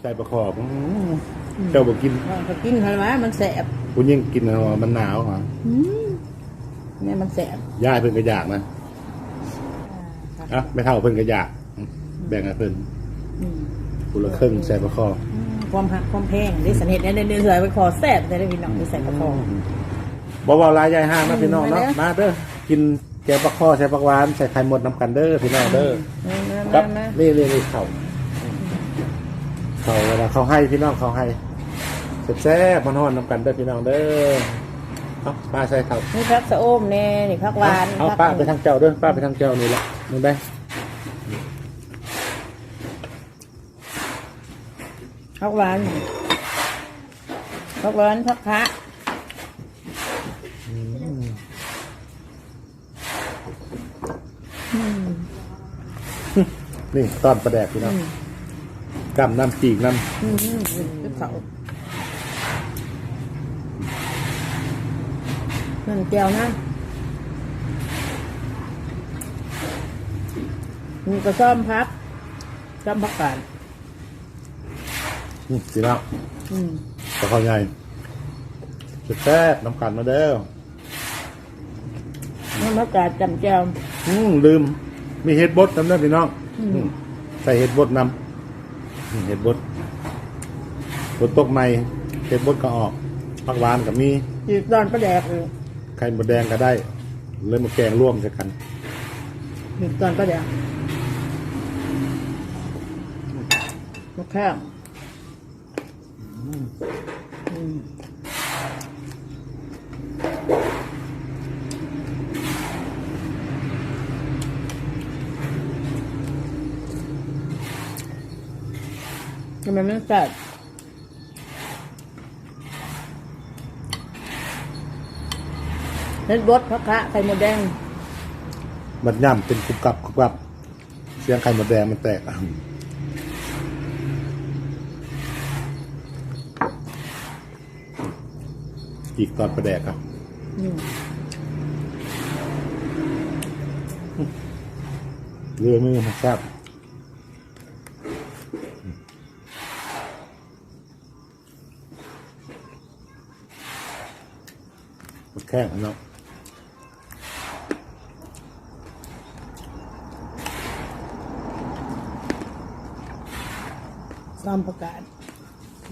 ใส่ประคอบอื้อเจ้าบอกกินก็กินใครวะมันแสบคุณยิ่งกินเอามันหนาวเหรออืมเนี่ยมันแสบย่าเพิ่นก็อยากนะอะไม่เท่าเพิ่นก็อยาก แบ่งให้เพิ่นอืมคนละครึ่งใส่ประคอบอืมความหักความแพงได้สนิทเนี่ยเดือดไปขอแสบแต่ได้พี่น้องได้ใส่ประคองบ่บ่ลายใหญ่ห้างนะพี่น้องเนาะอืมมาเด้อกินแกงปลาคอใส่ปลาหวานใส่ไข่มดน้ำกันเด้อพี่น้องเด้อมามาครัมาบมานี่นี่นี่เขา เขาเวลาเขาให้พี่น้องเขาให้แซ่บๆมันฮอนน้ำกันเด้อพี่น้องเด้อเอาป้าใส่เขานี่พักสะโอมเน่นี่พักหวานเอาพักป้าไปทางเจ้าเด้อป้าไปทางเจ้านี่แหละมึงได้พักหวานพักหวานพักพระนี่ตอนประแดกพี่น้อง กำน้ำจีกน้อืมอืมอืมอืมเขานั่นเจียวนะมีกระซ่อมพักซ่อมพักกาดำนี่สิแล้วอืมปลาคอใหญ่จะแซ่บน้ำกันมาเด้อน้ำพักกาดจำเจียว อืมลืม มีเห็ดบดน้ำเด้อพี่น้องอืม อืมใส่เห็ดบดน้ำ เห็ดบดบดตกใหม่เห็ดบดก็ออกผักหวานกับมีจีตอนประแดกเลยไข่มดแดงก็ได้ เลยมาแกงร่วมกันจีตอนประแดกมะแข้งอืม ทำไมมันแซ่บเล็ดบดพักคะไข่มดแดง มันย่ำเป็นกรุบกรับกรุบกรับ เสียงไข่มดแดงมันแตกอะอีกตอนประแดกครับ อืมเรือมือมันแซ่บ มันแข้งเนาะซ่อมประกาศ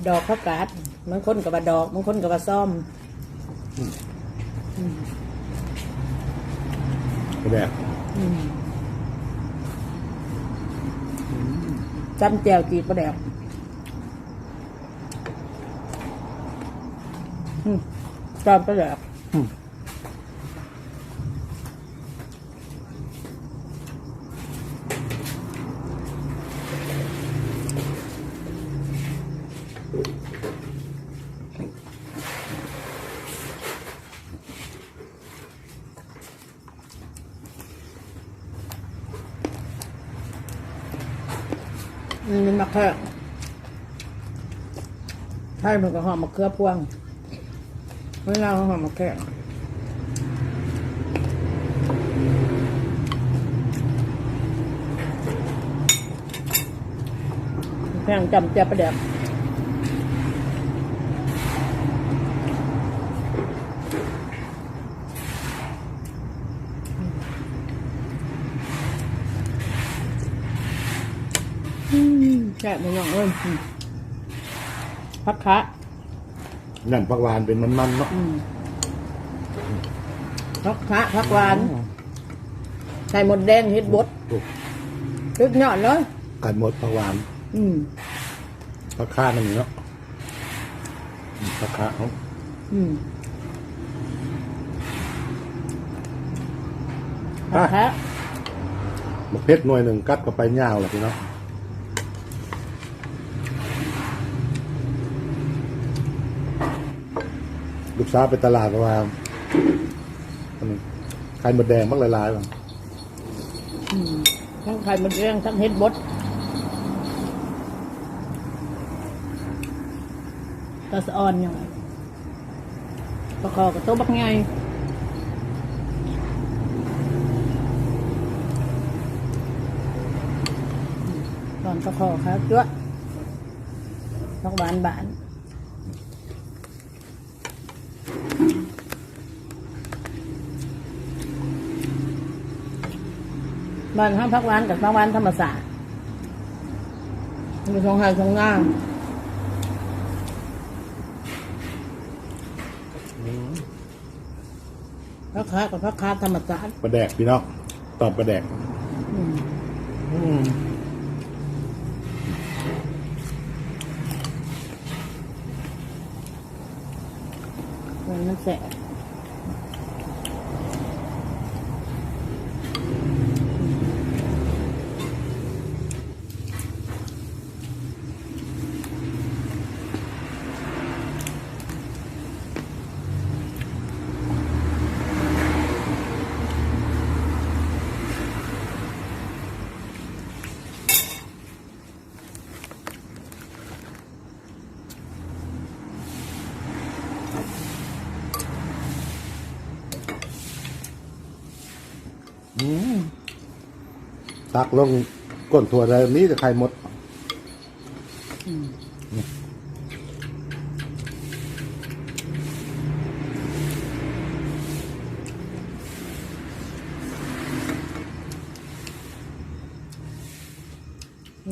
ดอกประกาศบางคนกับว่าดอกบางคนกับว่าซ่อมประแดกจำแจวจีบประแดกอืมจำประแดก นี่มันมะเขือใช่มันก็หอมมะเขือพวง เวลาหอมมะเขือแพงจำเจ็บประเดี๋ยวแช่ไม่ยองเอ้ยพักคะ นั่นผักหวานเป็นมันๆเนาะอืมพักคะพักหวาน ใส่หมดแดงเฮ็ดบดถูกตึกหย่อนเลยไก่หมดผักหวานอืม ผักข้านั่นนี่เนาะอืมผักข้าเนาะอืมพักคะมะเพชรหน่วยหนึ่งกัดก็ไปยาวเลยพี่เนาะ ลูกสาวไปตลาดก็ว่าอันนี้ไข่มดแดงมักหลายๆบ้างทั้งไข่หมดแดงทั้งเฮ็ดบดตาสะออนอยังไงปลาคอบกับโต๊ะบักไงตอนปลาคอบครับจ้วะผักหวานบาน บ้านห้างผักหวานกับผักหวานธรรมศาสตร์มีทองหายทองงามผักค้ากับผักค้าธรรมศาสตร์ประแดกพี่น้องตอบประแดกอืมอืมมันแสบ ตักลงก้นถั่วอะไรนี้จะใครหมด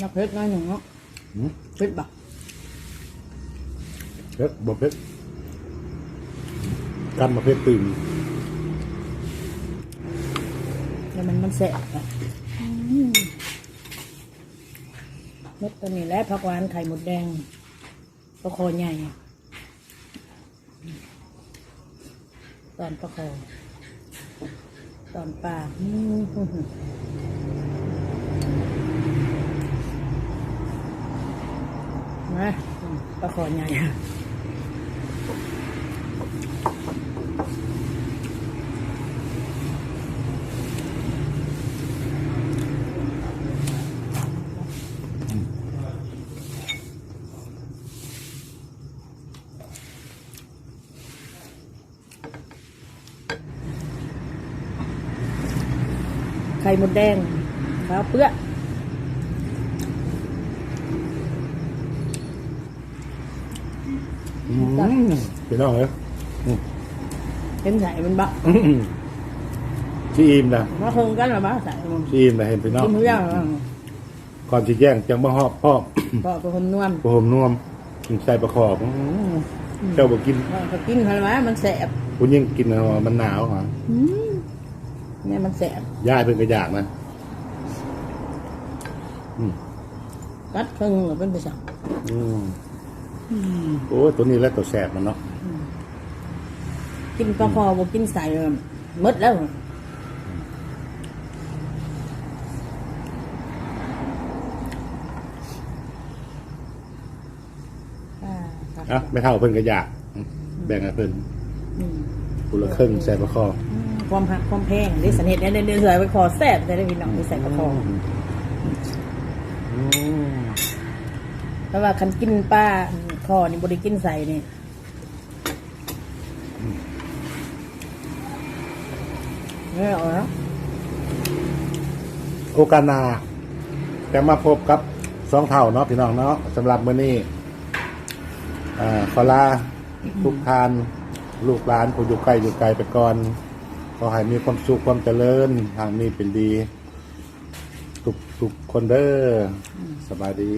นักเพชรน้อยหนึ่งเนาะอืมเพชรบักเพ็ดบ่เพ็ดกันมาเพ็ดตื่น แล้วมันมันแสบอะเมดตัวนี้และผักหวานไข่หมดแดงปลาคอใหญ่ ตอนปลาคอตอนปลาอืมมาปลาคอใหญ่ ข่หมดแดงขาวเปื้อนอืมพี่น้องเอ้ยอืมเห็นใส่มันบะอืมที่อิ่มนะมาคงกันหรือบ้าใส่มันที่อิ่มนะเห็นพี่น้องกินทุกอย่างแล้วก่อนที่แย่งจังบ่ฮอบพ่อก็เป็นคนนวลผมนวมกินใส่ประคอบอืมเจ้าบอกกินก็กินพันไม้มันแสบคุณยิ่งกินเอามันหนาวเหรออืม เนี่ยมันแสบย่ายเป็นกระยากนะกัดครึ่งหรือเป็นไปสั่งอืมโอ้ยตัวนี้แล้วตัวแสบมันเนาะกินปลาคอบ่กินใส่หมดแล้วอ่าครับอะไม่เท่าเพิ่นกระยากแบ่งให้เพิ่นอืมกุละครึ่งใส่ประคอบ ความหักความแพงดิสนิทเนี่ยเดือดใส่ไปคอแสบจะได้พี่น้องไปใส่ปลาคออืมเพราะว่าคันกินปลาคอนี่บริกินใส่นี่ไม่เอาแล้วโอกาสหนาจะมาพบกับสองเท่าเนาะพี่น้องเนาะสำหรับมื้อนี้อ่าขอลาทุกทาน ลูกหลานผู้อยู่ไกลอยู่ไกลไปก่อน ขอให้มีความสุขความเจริญทางนี้เป็นดี ทุกทุกคนเด้ออสบายดี